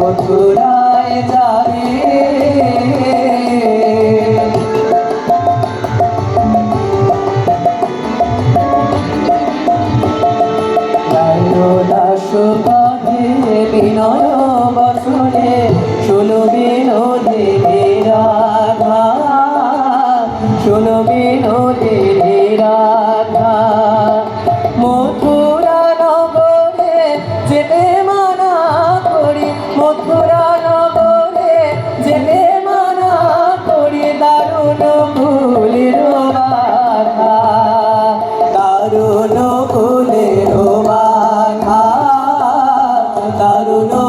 মথুরায় যাবে? দাসে বিনয় বসনে শুনো বিনোদে রাধা শুনো বিনোদে রাধা যেতে মানা করি মথুরা নগরে যেতে মানা করি দারুণ ফুলের বাধা দারুণ ফুলের দারুণ